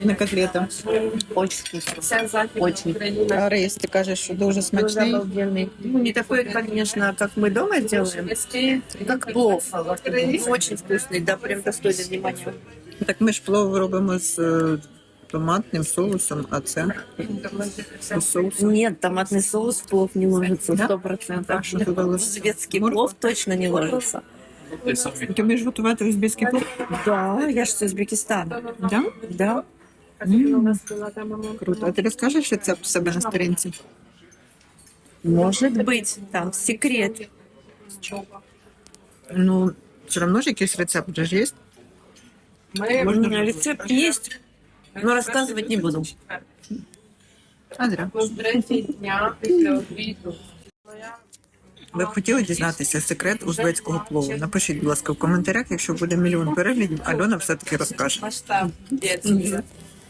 На котлета. Очень вкусно. Очень. А рис, ти кажеш, що дуже смачний. Ну, не такой, конечно, как мы дома делаем, как плов. Очень вкусный, да, прям достойный внимания. Так ми ж плов робимо з е, томатним соусом, а це з соусом. Нет, томатный соус в плов не ложится, Да? сто процентов. Так, що туди? Узбекский плов точно не ложится. Ти вмієш готувати узбецький плов? Да, я же с Узбекистана. Да? Да. Круто. А ти розкажеш рецепт у себе на сторінці? Может быть, там секрет. Ну, все одно ж якийсь рецепт вже ж є. У меня рецепт есть, но рассказывать не буду. А зря. Ви б хотіли дізнатися секрет узбецького плову? Напишіть, будь ласка, в коментарях, якщо буде мільйон переглядів, Альона все-таки розкаже. Масштаб.